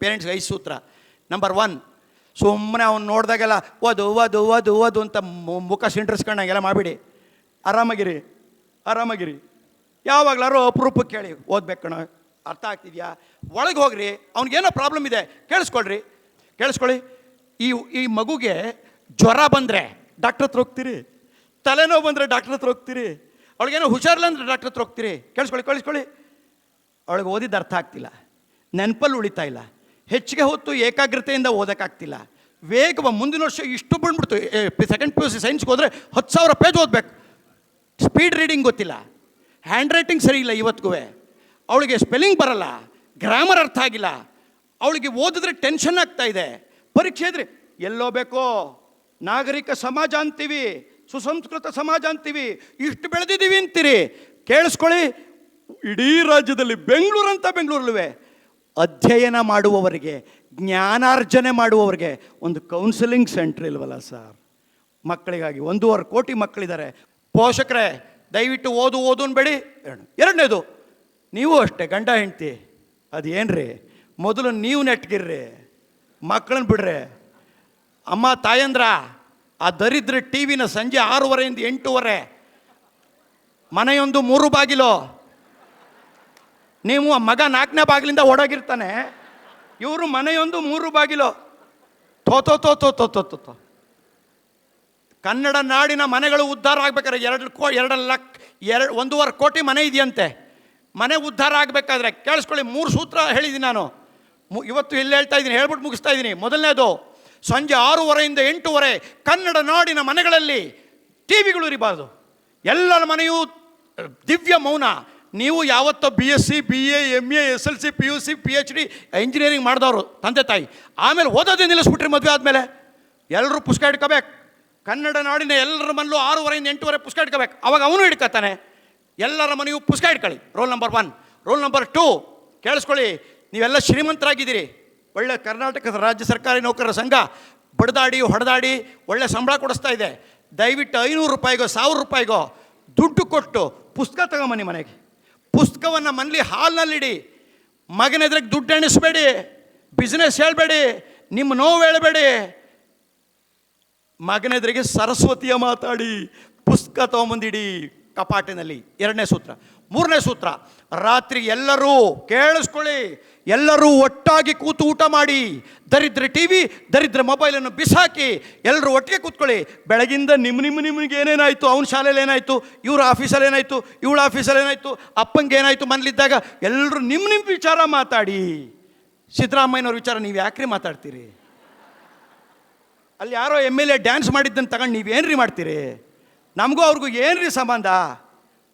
ಪೇರೆಂಟ್ಸ್ಗೆ ಐದು ಸೂತ್ರ. Number one ಸುಮ್ಮನೆ ಅವ್ನು ನೋಡಿದಾಗೆಲ್ಲ ಓದು ಓದು ಓದು ಓದು ಅಂತ ಮುಖ ಸಿಂಟ್ರಿಸ್ಕೊಂಡಂಗೆಲ್ಲ ಮಾಡಿಬಿಡಿ. ಆರಾಮಾಗಿರಿ ಆರಾಮಾಗಿರಿ. ಯಾವಾಗಲಾರು ಅಪರೂಪಕ್ಕೆ ಕೇಳಿ, ಓದ್ಬೇಕು ಕಣ, ಅರ್ಥ ಆಗ್ತಿದ್ಯಾ? ಒಳಗೆ ಹೋಗ್ರಿ, ಅವ್ನಿಗೇನೋ ಪ್ರಾಬ್ಲಮ್ ಇದೆ, ಕೇಳಿಸ್ಕೊಳ್ರಿ. ಕೇಳಿಸ್ಕೊಳ್ಳಿ, ಈ ಈ ಮಗುಗೆ ಜ್ವರ ಬಂದರೆ ಡಾಕ್ಟ್ರ್ ಹತ್ರ ಹೋಗ್ತೀರಿ. ತಲೆನೋವು ಬಂದರೆ ಡಾಕ್ಟ್ರ್ ಹತ್ರ ಹೋಗ್ತೀರಿ. ಅವಳಿಗೇನೋ ಹುಷಾರಿಲ್ಲ ಅಂದರೆ ಡಾಕ್ಟ್ರ್ ಹತ್ರ ಹೋಗ್ತೀರಿ. ಕೇಳಿಸ್ಕೊಳ್ಳಿ ಕೇಳಿಸ್ಕೊಳ್ಳಿ. ಅವಳಿಗೆ ಓದಿದ್ದು ಅರ್ಥ ಆಗ್ತಿಲ್ಲ. ನೆನಪಲ್ಲಿ ಉಳಿತಾ ಇಲ್ಲ. ಹೆಚ್ಚಿಗೆ ಹೊತ್ತು ಏಕಾಗ್ರತೆಯಿಂದ ಓದೋಕ್ಕಾಗ್ತಿಲ್ಲ. ವೇಗವ ಮುಂದಿನ ವರ್ಷ ಇಷ್ಟು ಬಂದ್ಬಿಡ್ತು. ಸೆಕೆಂಡ್ ಪಿ ಯು ಸಿ ಸೈನ್ಸ್ಗೆ ಹೋದರೆ ಹತ್ತು ಸಾವಿರ ಪೇಜ್ ಓದಬೇಕು. ಸ್ಪೀಡ್ ರೀಡಿಂಗ್ ಗೊತ್ತಿಲ್ಲ. ಹ್ಯಾಂಡ್ ರೈಟಿಂಗ್ ಸರಿ ಇಲ್ಲ ಇವತ್ತಿಗೂ ಅವಳಿಗೆ ಸ್ಪೆಲ್ಲಿಂಗ್ ಬರಲ್ಲ. ಗ್ರಾಮರ್ ಅರ್ಥ ಆಗಿಲ್ಲ. ಅವಳಿಗೆ ಓದಿದ್ರೆ ಟೆನ್ಷನ್ ಆಗ್ತಾ ಇದೆ. ಪರೀಕ್ಷೆ ಇದ್ರೆ ಎಲ್ಲೋ ಬೇಕೋ? ನಾಗರಿಕ ಸಮಾಜ ಅಂತೀವಿ, ಸುಸಂಸ್ಕೃತ ಸಮಾಜ ಅಂತೀವಿ, ಇಷ್ಟು ಬೆಳೆದಿದ್ದೀವಿ ಅಂತೀರಿ. ಕೇಳಿಸ್ಕೊಳ್ಳಿ, ಇಡೀ ರಾಜ್ಯದಲ್ಲಿ ಬೆಂಗಳೂರು ಅಂತ ಬೆಂಗಳೂರಲ್ಲುವೆ. ಅಧ್ಯಯನ ಮಾಡುವವರಿಗೆ, ಜ್ಞಾನಾರ್ಜನೆ ಮಾಡುವವರಿಗೆ ಒಂದು ಕೌನ್ಸಿಲಿಂಗ್ ಸೆಂಟ್ರ್ ಇಲ್ವಲ್ಲ ಸರ್? ಮಕ್ಕಳಿಗಾಗಿ ಒಂದೂವರೆ ಕೋಟಿ ಮಕ್ಕಳಿದ್ದಾರೆ. ಪೋಷಕರೇ, ದಯವಿಟ್ಟು ಓದು ಓದು ಅನ್ಬೇಡಿ. ಎರಡನೇದು, ನೀವು ಅಷ್ಟೇ ಗಂಡ, ಹೆಂಡ್ತಿ, ಅದೇನ್ರಿ? ಮೊದಲು ನೀವು ನೆಟ್ಗಿರ್ರಿ. ಮಕ್ಕಳನ್ನ ಬಿಡ್ರಿ. ಅಮ್ಮ, ತಾಯಂದ್ರ, ಆ ದರಿದ್ರ ಟಿ ವಿನ ಸಂಜೆ ಆರೂವರೆಯಿಂದ ಎಂಟೂವರೆ. ಮನೆಯೊಂದು ಮೂರು ಬಾಗಿಲು. ನೀವು ಆ ಮಗ ನಾಲ್ಕನೇ ಬಾಗಿಲಿಂದ ಓಡೋಗಿರ್ತಾನೆ. ಇವರು ಮನೆಯೊಂದು ಮೂರು ಬಾಗಿಲು. ತೋತೋ ತೋತೋ ತೋ ತೋ ಕನ್ನಡ ನಾಡಿನ ಮನೆಗಳು ಉದ್ಧಾರ ಆಗ್ಬೇಕಾದ್ರೆ ಎರಡು ಕೋ ಎರಡು ಲಕ್, ಎರಡು, ಒಂದೂವರೆ ಕೋಟಿ ಮನೆ ಇದೆಯಂತೆ. ಮನೆ ಉದ್ಧಾರ ಆಗಬೇಕಾದ್ರೆ ಕೇಳಿಸ್ಕೊಳ್ಳಿ, ಮೂರು ಸೂತ್ರ ಹೇಳಿದ್ದೀನಿ ನಾನು. ಮು, ಇವತ್ತು ಇಲ್ಲಿ ಹೇಳ್ತಾ ಇದ್ದೀನಿ, ಹೇಳ್ಬಿಟ್ಟು ಮುಗಿಸ್ತಾ ಇದ್ದೀನಿ. ಮೊದಲನೇದು, ಸಂಜೆ ಆರೂವರೆಯಿಂದ ಎಂಟೂವರೆ, ಕನ್ನಡ ನಾಡಿನ ಮನೆಗಳಲ್ಲಿ ಟಿ ವಿಗಳು ಇರಬಾರ್ದು. ಎಲ್ಲರ ಮನೆಯೂ ದಿವ್ಯ ಮೌನ. ನೀವು ಯಾವತ್ತೋ B S C B A M A S L C P U C P H D engineering ಮಾಡಿದವರು, ತಂದೆ ತಾಯಿ. ಆಮೇಲೆ ಓದೋದೇ ನಿಲ್ಲಿಸ್ಬಿಟ್ರಿ ಮದುವೆ ಆದಮೇಲೆ. ಎಲ್ಲರೂ ಪುಸ್ತಕ ಹಿಡ್ಕೋಬೇಕು ಕನ್ನಡ ನಾಡಿನ ಎಲ್ಲರ ಮನಲ್ಲೂ ಆರೂವರೆಯಿಂದ ಎಂಟೂವರೆ ಪುಸ್ತಕ ಹಿಡ್ಕೋಬೇಕು ಅವಾಗ ಅವನು ಹಿಡ್ಕೋತಾನೆ. ಎಲ್ಲರ ಮನೆಯೂ ಪುಸ್ತಕ ಇಟ್ಕೊಳ್ಳಿ. Roll number one roll number two ಕೇಳಿಸ್ಕೊಳ್ಳಿ. ನೀವೆಲ್ಲ ಶ್ರೀಮಂತರಾಗಿದ್ದೀರಿ. ಒಳ್ಳೆ ಕರ್ನಾಟಕದ ರಾಜ್ಯ ಸರ್ಕಾರಿ ನೌಕರರ ಸಂಘ. ಬಡದಾಡಿ, ಹೊಡೆದಾಡಿ, ಒಳ್ಳೆ ಸಂಬಳ ಕೊಡಿಸ್ತಾ ಇದೆ. ದಯವಿಟ್ಟು ಐನೂರು ರೂಪಾಯಿಗೋ, ಸಾವಿರ ರೂಪಾಯಿಗೋ ದುಡ್ಡು ಕೊಟ್ಟು ಪುಸ್ತಕ ತಗೊಂಬನ್ನಿ ಮನೆಗೆ. ಪುಸ್ತಕವನ್ನು ಮನೇಲಿ ಹಾಲ್ನಲ್ಲಿಡಿ. ಮಗನೆದ್ರಿಗೆ ದುಡ್ಡು ಎಣಿಸ್ಬೇಡಿ. ಬಿಸ್ನೆಸ್ ಹೇಳಬೇಡಿ. ನಿಮ್ಮ ನೋವು ಹೇಳಬೇಡಿ. ಮಗನೆದುರಿಗೆ ಸರಸ್ವತಿಯ ಮಾತಾಡಿ. ಪುಸ್ತಕ ತೊಗೊಂಬಂದಿಡಿ ಕಪಾಟಿನಲ್ಲಿ. ಎರಡನೇ ಸೂತ್ರ. ಮೂರನೇ ಸೂತ್ರ, ರಾತ್ರಿ ಎಲ್ಲರೂ ಕೇಳಿಸ್ಕೊಳ್ಳಿ, ಎಲ್ಲರೂ ಒಟ್ಟಾಗಿ ಕೂತು ಊಟ ಮಾಡಿ, ದರಿದ್ರ ಟಿ ವಿ ದರಿದ್ರ ಮೊಬೈಲನ್ನು ಬಿಸಾಕಿ, ಎಲ್ಲರೂ ಒಟ್ಟಿಗೆ ಕೂತ್ಕೊಳ್ಳಿ. ಬೆಳಗಿಂದ ನಿಮ್ಮ ನಿಮ್ಮ ನಿಮಗೆ ಏನೇನಾಯಿತು, ಅವ್ನ ಶಾಲೆಯಲ್ಲಿ ಏನಾಯಿತು, ಇವ್ರ ಆಫೀಸಲ್ಲಿ ಏನಾಯಿತು, ಇವಳ ಆಫೀಸಲ್ಲಿ ಏನಾಯಿತು, ಅಪ್ಪಂಗೆ ಏನಾಯಿತು ಮನೇಲಿದ್ದಾಗ ಎಲ್ಲರೂ ನಿಮ್ಮ ನಿಮ್ಮ ವಿಚಾರ ಮಾತಾಡಿ. ಸಿದ್ದರಾಮಯ್ಯನವ್ರ ವಿಚಾರ ನೀವು ಯಾಕ್ರಿ ಮಾತಾಡ್ತೀರಿ? ಅಲ್ಲಿ ಯಾರೋ ಎಂ ಎಲ್ ಎ ಡ್ಯಾನ್ಸ್ ಮಾಡಿದ್ದನ್ನು ತಗೊಂಡು ನೀವೇನ್ರಿ ಮಾಡ್ತೀರಿ? ನಮಗೂ ಅವ್ರಿಗೂ ಏನ್ರಿ ಸಂಬಂಧ?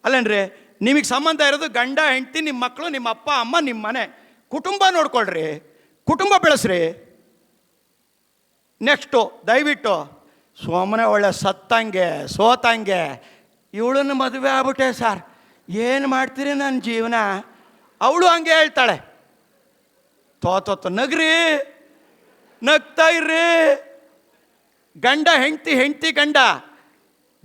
ಅಲ್ಲೇನ್ರಿ ನಿಮಗೆ ಸಂಬಂಧ ಇರೋದು ಗಂಡ, ಹೆಂಡತಿ ನಿಮ್ಮ ಮಕ್ಕಳು ನಿಮ್ಮ ಅಪ್ಪ, ಅಮ್ಮ ನಿಮ್ಮ ಮನೆ. ಕುಟುಂಬ ನೋಡ್ಕೊಳ್ರಿ. ಕುಟುಂಬ ಬೆಳೆಸ್ರಿ. ನೆಕ್ಸ್ಟು, ದಯವಿಟ್ಟು ಸೋಮನೆ ಒಳ್ಳೆ ಸತ್ತಂಗೆ, ಸೋತಂಗೆ, ಇವಳನ್ನು ಮದುವೆ ಆಗ್ಬಿಟ್ಟೆ ಸರ್. ಏನು ಮಾಡ್ತೀರಿ ನನ್ನ ಜೀವನ? ಅವಳು ಹಂಗೆ ಹೇಳ್ತಾಳೆ. ತೋತೋತ, ನಗ್ರಿ. ನಗ್ತಾ ಇರ್ರಿ. ಗಂಡ, ಹೆಂಡ್ತಿ ಹೆಂಡ್ತಿ, ಗಂಡ.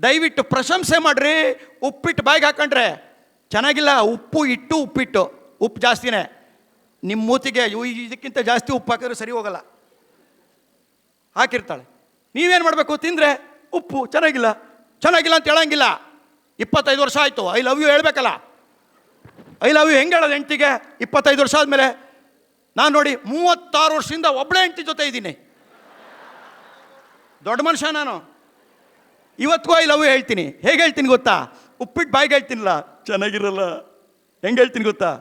ದಯವಿಟ್ಟು ಪ್ರಶಂಸೆ ಮಾಡ್ರಿ. ಉಪ್ಪಿಟ್ಟು ಬಾಯಿಗೆ ಹಾಕೊಂಡ್ರೆ ಚೆನ್ನಾಗಿಲ್ಲ, ಉಪ್ಪು ಇಟ್ಟು ಉಪ್ಪಿಟ್ಟು. ಉಪ್ಪು ಜಾಸ್ತಿನೇ. ನಿಮ್ಮ ಮೂತಿಗೆ ಇದಕ್ಕಿಂತ ಜಾಸ್ತಿ ಉಪ್ಪು ಹಾಕಿದ್ರೆ ಸರಿ ಹೋಗಲ್ಲ. ಹಾಕಿರ್ತಾಳೆ. ನೀವೇನು ಮಾಡಬೇಕು ತಿಂದರೆ? ಉಪ್ಪು, ಚೆನ್ನಾಗಿಲ್ಲ. ಚೆನ್ನಾಗಿಲ್ಲ ಅಂತ ಹೇಳಂಗಿಲ್ಲ. ಇಪ್ಪತ್ತೈದು ವರ್ಷ ಆಯಿತು. ಐ ಲವ್ ಯು ಹೇಳಬೇಕಲ್ಲ. ಐ ಲವ್ ಯು ಹೆಂಗೆ ಹೇಳೋದು ಹೆಂಡ್ತಿಗೆ? ಇಪ್ಪತ್ತೈದು ವರ್ಷ ಆದಮೇಲೆ. ನಾನು ನೋಡಿ ಮೂವತ್ತಾರು ವರ್ಷದಿಂದ ಒಬ್ಬಳೇ ಹೆಂಡ್ತಿ ಜೊತೆ ಇದ್ದೀನಿ. ದೊಡ್ಡ ಮನುಷ್ಯ ನಾನು. ಇವತ್ತಿಗೂ ಐ ಲವ್ ಯು ಹೇಳ್ತೀನಿ. ಹೇಗೆ ಹೇಳ್ತೀನಿ ಗೊತ್ತಾ? ಉಪ್ಪಿಟ್ಟು ಬಾಯಿಗೆ ಹೇಳ್ತೀನಿಲ್ಲ. ಚೆನ್ನಾಗಿರಲ್ಲ. ಹೆಂಗೆ ಹೇಳ್ತೀನಿ ಗೊತ್ತಾ?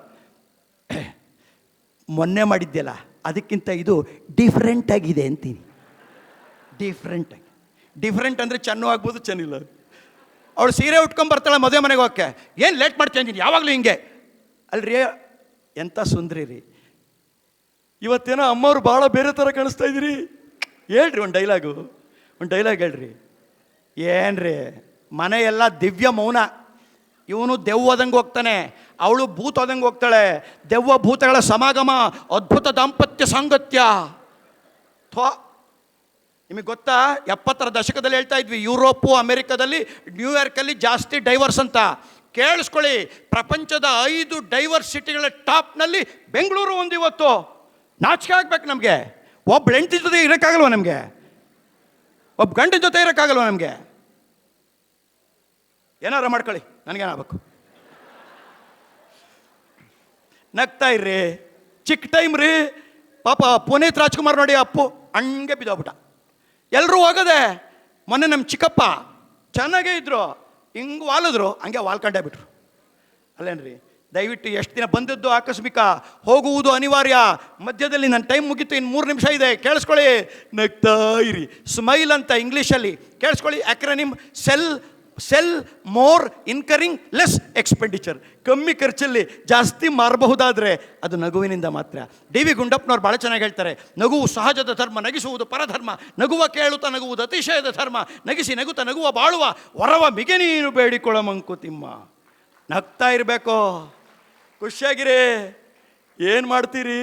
ಮೊನ್ನೆ ಮಾಡಿದ್ದೆಲ್ಲ ಅದಕ್ಕಿಂತ ಇದು ಡಿಫ್ರೆಂಟ್ ಆಗಿದೆ ಅಂತೀನಿ. ಡಿಫ್ರೆಂಟ್ ಆಗಿ. ಡಿಫ್ರೆಂಟ್ ಅಂದರೆ ಚೆನ್ನೂ ಆಗ್ಬೋದು, ಚೆನ್ನಿಲ್ಲ ಅವಳು ಸೀರೆ ಉಟ್ಕೊಂಡು ಬರ್ತಾಳೆ ಮದುವೆ ಮನೆಗೆ ಹೋಗಕ್ಕೆ. ಏನು ಲೇಟ್ ಮಾಡ್ತೀನಿ ಅಂತೀನಿ ಯಾವಾಗಲೂ ಹಿಂಗೆ. ಅಲ್ರಿ ಎಂಥ ಸುಂದ್ರಿ ರೀ. ಇವತ್ತೇನೋ ಅಮ್ಮವ್ರು ಭಾಳ ಬೇರೆ ಥರ ಕಾಣಿಸ್ತಾ ಇದ್ದೀರಿ. ಹೇಳ್ರಿ ಒಂದು ಡೈಲಾಗು ಒಂದು ಡೈಲಾಗ್ ಹೇಳ್ರಿ. ಏನ್ರಿ ಮನೆ ಎಲ್ಲ ದಿವ್ಯ ಮೌನ. ಇವನು ದೆವ್ವದಂಗೆ ಹೋಗ್ತಾನೆ, ಅವಳು ಭೂತದಂಗೆ ಹೋಗ್ತಾಳೆ. ದೆವ್ವ ಭೂತಗಳ ಸಮಾಗಮ, ಅದ್ಭುತ ದಾಂಪತ್ಯ ಸಾಂಗತ್ಯ. ಥೋ, ನಿಮಗೆ ಗೊತ್ತಾ? ಎಪ್ಪತ್ತರ ದಶಕದಲ್ಲಿ ಹೇಳ್ತಾ ಇದ್ವಿ, ಯುರೋಪು, ಅಮೆರಿಕದಲ್ಲಿ, ನ್ಯೂಯಾರ್ಕಲ್ಲಿ ಜಾಸ್ತಿ ಡೈವರ್ಸ್ ಅಂತ. ಕೇಳಿಸ್ಕೊಳ್ಳಿ, ಪ್ರಪಂಚದ ಐದು ಡೈವರ್ಸ್ ಸಿಟಿಗಳ ಟಾಪ್ನಲ್ಲಿ ಬೆಂಗಳೂರು ಒಂದು ಇವತ್ತು. ನಾಚಿಕೆ ಆಗ್ಬೇಕು ನಮಗೆ. ಒಬ್ಬ ಹೆಂಡತಿ ಜೊತೆ ಇರೋಕ್ಕಾಗಲ್ವ ನಮಗೆ? ಒಬ್ಬ ಗಂಡಿನ ಜೊತೆ ಇರೋಕ್ಕಾಗಲ್ವ ನಮಗೆ? ಏನಾರ ಮಾಡ್ಕೊಳ್ಳಿ. ನನಗೇನಾಗಬೇಕು? ನಗ್ತಾ ಇರ್ರಿ. ಚಿಕ್ಕ ಟೈಮ್ ರೀ. ಪಾಪ ಪುನೀತ್ ರಾಜ್ಕುಮಾರ್ ನೋಡಿ ಅಪ್ಪು, ಹಂಗೆ ಬಿದ್ದೋಗ್ಬಿಟ್ಟ. ಎಲ್ಲರೂ ಹೋಗದೆ, ಮೊನ್ನೆ ನಮ್ಮ ಚಿಕ್ಕಪ್ಪ ಚೆನ್ನಾಗೇ ಇದ್ರು. ಹಿಂಗೆ ವಾಲಿದ್ರು, ಹಂಗೆ ವಾಲ್ಕಂಡೇ ಬಿಟ್ರು. ಅಲ್ಲೇನ್ರಿ, ದಯವಿಟ್ಟು ಎಷ್ಟು ದಿನ ಬಂದದ್ದು ಆಕಸ್ಮಿಕ ಹೋಗುವುದು ಅನಿವಾರ್ಯ. ಮಧ್ಯದಲ್ಲಿ ನನ್ನ ಟೈಮ್ ಮುಗೀತು ಇನ್ನು ಮೂರು ನಿಮಿಷ ಇದೆ. ಕೇಳಿಸ್ಕೊಳ್ಳಿ. ನಗ್ತಾ ಇರಿ. ಸ್ಮೈಲ್ ಅಂತ ಇಂಗ್ಲೀಷಲ್ಲಿ ಕೇಳಿಸ್ಕೊಳ್ಳಿ. Acronym sell sell more incoming less expenditure ಕಮ್ಮಿ ಖರ್ಚಲ್ಲಿ ಜಾಸ್ತಿ ಮಾರಬಹುದಾದರೆ ಅದು ನಗುವಿನಿಂದ ಮಾತ್ರ. ಡಿ ವಿ ಗುಂಡಪ್ಪನವ್ರು ಭಾಳ ಚೆನ್ನಾಗಿ ಹೇಳ್ತಾರೆ, ನಗುವು ಸಹಜದ ಧರ್ಮ, ನಗಿಸುವುದು ಪರಧರ್ಮ. ನಗುವ ಕೇಳುತ್ತಾ ನಗುವುದು ಅತಿಶಯದ ಧರ್ಮ. ನಗಿಸಿ ನಗುತ್ತ ನಗುವ ಬಾಳುವ, ವರವ ಮಿಗೆ ನೀನು ಬೇಡಿಕೊಳ್ಳ ಮಂಕುತಿಮ್ಮ ನಗ್ತಾ ಇರಬೇಕು. ಖುಷಿಯಾಗಿರಿ. ಏನು ಮಾಡ್ತೀರಿ?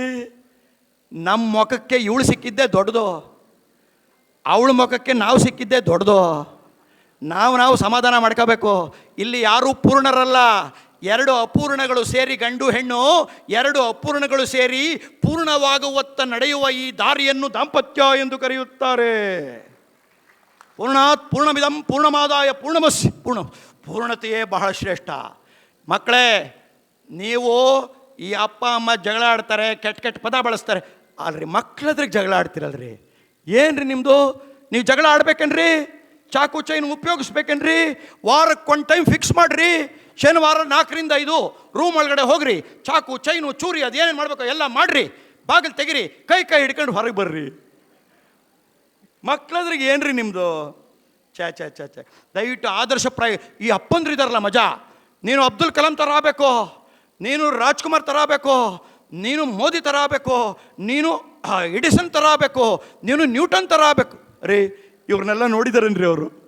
ನಮ್ಮ ಮುಖಕ್ಕೆ ಇವಳು ಸಿಕ್ಕಿದ್ದೆ ದೊಡ್ಡದು? ಅವಳ ಮುಖಕ್ಕೆ ನಾವು ಸಿಕ್ಕಿದ್ದೆ ದೊಡ್ಡದು? ನಾವು ನಾವು ಸಮಾಧಾನ ಮಾಡ್ಕೋಬೇಕು. ಇಲ್ಲಿ ಯಾರೂ ಪೂರ್ಣರಲ್ಲ. ಎರಡು ಅಪೂರ್ಣಗಳು ಸೇರಿ ಗಂಡು ಹೆಣ್ಣು, ಎರಡು ಅಪೂರ್ಣಗಳು ಸೇರಿ ಪೂರ್ಣವಾಗುವತ್ತ ನಡೆಯುವ ಈ ದಾರಿಯನ್ನು ದಾಂಪತ್ಯ ಎಂದು ಕರೆಯುತ್ತಾರೆ. ಪೂರ್ಣಾತ್ ಪೂರ್ಣಮಿದಂ ಪೂರ್ಣಮಾದಾಯ ಪೂರ್ಣಮಸ್ ಪೂರ್ಣ ಪೂರ್ಣತೆಯೇ ಬಹಳ ಶ್ರೇಷ್ಠ. ಮಕ್ಕಳೇ, ನೀವು ಈ ಅಪ್ಪ, ಅಮ್ಮ ಜಗಳ ಆಡ್ತಾರೆ, ಕೆಟ್ಟ ಕೆಟ್ಟ ಪದ ಬಳಸ್ತಾರೆ. ಅಲ್ರಿ ಮಕ್ಕಳದ್ರಿಗೆ ಜಗಳ ಆಡ್ತಿರಲ್ರಿ. ಏನ್ರಿ ನಿಮ್ಮದು ನೀವು ಜಗಳ ಆಡ್ಬೇಕೇನ್ರಿ? ಚಾಕು ಚೈನ್ ಉಪಯೋಗಿಸ್ಬೇಕೇನ್ರಿ? ವಾರಕ್ಕೆ ಒಂದು ಟೈಮ್ ಫಿಕ್ಸ್ ಮಾಡಿರಿ. ಶನಿವಾರ ನಾಲ್ಕರಿಂದ ಐದು ರೂಮ್ ಒಳಗಡೆ ಹೋಗ್ರಿ. ಚಾಕು ಚೈನು ಚೂರಿ ಅದೇನೇನು ಮಾಡಬೇಕು ಎಲ್ಲ ಮಾಡಿರಿ. ಬಾಗಿಲು ತೆಗಿರಿ, ಕೈ ಕೈ ಹಿಡ್ಕೊಂಡು ಹೊರಗೆ ಬರ್ರಿ. ಮಕ್ಳದ್ರಿಗೆ ಏನ್ರಿ ನಿಮ್ಮದು ಛಾ ಛಾ, ಛೇ, ಛಾ. ದಯವಿಟ್ಟು ಆದರ್ಶಪ್ರಾಯ ಈ ಅಪ್ಪಂದ್ರು ಇದಾರಲ್ಲ ಮಜಾ. ನೀನು ಅಬ್ದುಲ್ ಕಲಾಂ ಥರ ಆಗಬೇಕು. ನೀನು ರಾಜ್ಕುಮಾರ್ ಥರ ಆಗಬೇಕು. ನೀನು ಮೋದಿ ಥರ ಆಗಬೇಕು. ನೀನು ಎಡಿಸನ್ ಥರ ಆಗಬೇಕು. ನೀನು ನ್ಯೂಟನ್ ಥರ ಆಗಬೇಕು. ರೀ ಇವ್ರನ್ನೆಲ್ಲ ನೋಡಿದಾರೇನ್ರಿ ಅವರು?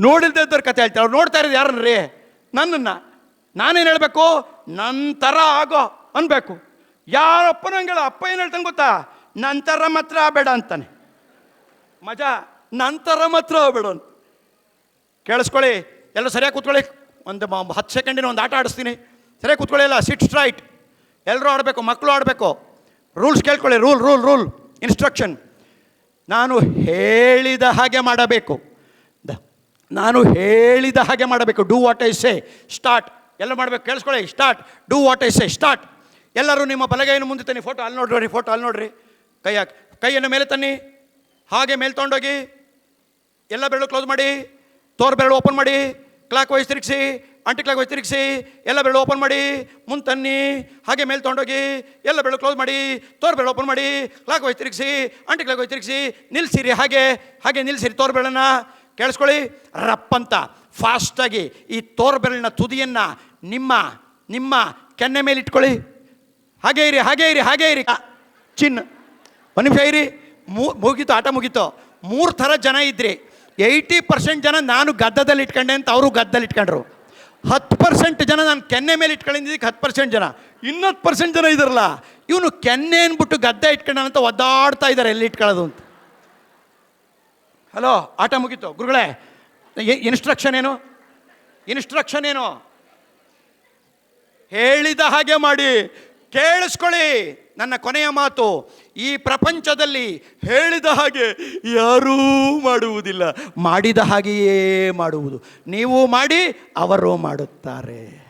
ನೋಡಿಲ್ದೇ ಇದ್ದವ್ರ ಕತೆ ಹೇಳ್ತಾರೆ. ಅವ್ರು ನೋಡ್ತಾ ಇರೋದು ಯಾರನ್ರಿ? ನನ್ನನ್ನು. ನಾನೇನು ಹೇಳಬೇಕು? ನನ್ನ ಥರ ಆಗೋ ಅನ್ಬೇಕು. ಯಾರಪ್ಪ ನಂಗೆ ಅಪ್ಪ ಏನು ಹೇಳ್ತಾನೆ ಗೊತ್ತಾ? ನನ್ನ ಥರ ಮಾತ್ರ ಬೇಡ ಅಂತಾನೆ. ಮಜಾ ನಂತರ ಮಾತ್ರ ಬೇಡ ಅಂತ ಕೇಳಿಸ್ಕೊಳ್ಳಿ. ಎಲ್ಲ ಸರಿಯಾಗಿ ಕೂತ್ಕೊಳ್ಳಿ. ಒಂದು ಹತ್ತು ಸೆಕೆಂಡಿನ ಒಂದು ಆಟ ಆಡಿಸ್ತೀನಿ. ಸರಿಯಾಗಿ ಕೂತ್ಕೊಳ್ಳಿ ಎಲ್ಲ. ಸಿಟ್ ಸ್ಟ್ರೈಟ್ ಎಲ್ಲರೂ ಆಡಬೇಕು ಮಕ್ಕಳು ಆಡಬೇಕು. ರೂಲ್ಸ್ ಕೇಳ್ಕೊಳ್ಳಿ. ರೂಲ್ ರೂಲ್ ರೂಲ್ ಇನ್ಸ್ಟ್ರಕ್ಷನ್ ನಾನು ಹೇಳಿದ ಹಾಗೆ ಮಾಡಬೇಕು. ನಾನು ಹೇಳಿದ ಹಾಗೆ ಮಾಡಬೇಕು. Do what I say start ಎಲ್ಲ ಮಾಡಬೇಕು, ಕೇಳಿಸ್ಕೊಳ್ಳಿ start do what I say start ಎಲ್ಲರೂ ನಿಮ್ಮ ಬಲಗೈಯನ್ನು ಮುಂದೆ ತನ್ನಿ ಫೋಟೋ ಅಲ್ಲಿ ನೋಡ್ರಿ ಫೋಟೋ ಅಲ್ಲಿ ನೋಡ್ರಿ. ಕೈ ಹಾಕಿ, ಕೈಯನ್ನು ಮೇಲೆ ತನ್ನಿ. ಹಾಗೆ ಮೇಲೆ ತೊಗೊಂಡೋಗಿ, ಎಲ್ಲ ಬೆರಳು ಕ್ಲೋಸ್ ಮಾಡಿ, ತೋರ್ ಬೆರಳು ಓಪನ್ ಮಾಡಿ ಕ್ಲಾಕ್ ವೈಸ್ ತಿರುಗಿಸಿ ಅಂಟಿ ಕ್ಲಾಕ್ ವೈಸ್ ತಿರುಗಿಸಿ, ಎಲ್ಲ ಬೆರಳು ಓಪನ್ ಮಾಡಿ ಮುಂದೆ ತನ್ನಿ ಹಾಗೆ ಮೇಲೆ ತೊಗೊಂಡೋಗಿ, ಎಲ್ಲ ಬೆರಳು ಕ್ಲೋಸ್ ಮಾಡಿ, ತೋರ್ ಬೆರಳು ಓಪನ್ ಮಾಡಿ ಕ್ಲಾಕ್ ವೈಸ್ ತಿರುಗಿಸಿ ಅಂಟಿ ಕ್ಲಾಕ್ ವೈಸ್ ತಿರುಗಿಸಿ, ನಿಲ್ಸಿರಿ ಹಾಗೆ ಹಾಗೆ ನಿಲ್ಲಿಸಿರಿ ತೋರ್ ಬೆರಳನ್ನ. ಕೇಳಿಸ್ಕೊಳ್ಳಿ, ರಪ್ ಅಂತ ಫಾಸ್ಟಾಗಿ ಈ ತೋರ್ ಬೆರಳಿನ ತುದಿಯನ್ನು ನಿಮ್ಮ ನಿಮ್ಮ ಕೆನ್ನೆ ಮೇಲೆ ಇಟ್ಕೊಳ್ಳಿ. ಹಾಗೆ ಇರಿ ಹಾಗೆ ಇರಿ ಹಾಗೆ ಇರಿ. ಚಿನ್ ಒಂದು ನಿಮಿಷ ಇರಿ. ಮೂ, ಮುಗೀತು, ಆಟ ಮುಗೀತು. ಮೂರು ಥರ ಜನ ಇದ್ರಿ. ಏಯ್ಟಿ ಪರ್ಸೆಂಟ್ ಜನ ನಾನು ಗದ್ದದಲ್ಲಿ ಇಟ್ಕೊಂಡೆ ಅಂತ ಅವರು ಗದ್ದಲ್ಲಿ ಇಟ್ಕೊಂಡ್ರು. ಹತ್ತು ಪರ್ಸೆಂಟ್ ಜನ ನಾನು ಕೆನ್ನೆ ಮೇಲೆ ಇಟ್ಕೊಂಡಿದ್ದಕ್ಕೆ ಹತ್ತು ಪರ್ಸೆಂಟ್ ಜನ. ಇನ್ನೊತ್ತು ಪರ್ಸೆಂಟ್ ಜನ ಇದ್ರಲ್ಲ, ಇವನು ಕೆನ್ನೆ ಅಂದ್ಬಿಟ್ಟು ಗದ್ದೆ ಇಟ್ಕೊಂಡ ಅಂತ ಒದ್ದಾಡ್ತಾ ಇದ್ದಾರೆ ಎಲ್ಲಿ ಇಟ್ಕೊಳ್ಳೋದು ಅಂತ. ಹಲೋ ಆಟ ಮುಗೀತು. ಗುರುಗಳೇ ಇನ್ಸ್ಟ್ರಕ್ಷನ್ ಏನು? ಇನ್ಸ್ಟ್ರಕ್ಷನ್ ಏನು? ಹೇಳಿದ ಹಾಗೆ ಮಾಡಿ. ಕೇಳಿಸ್ಕೊಳ್ಳಿ ನನ್ನ ಕೊನೆಯ ಮಾತು. ಈ ಪ್ರಪಂಚದಲ್ಲಿ ಹೇಳಿದ ಹಾಗೆ ಯಾರೂ ಮಾಡುವುದಿಲ್ಲ. ಮಾಡಿದ ಹಾಗೆಯೇ ಮಾಡುವುದು. ನೀವು ಮಾಡಿ, ಅವರು ಮಾಡುತ್ತಾರೆ.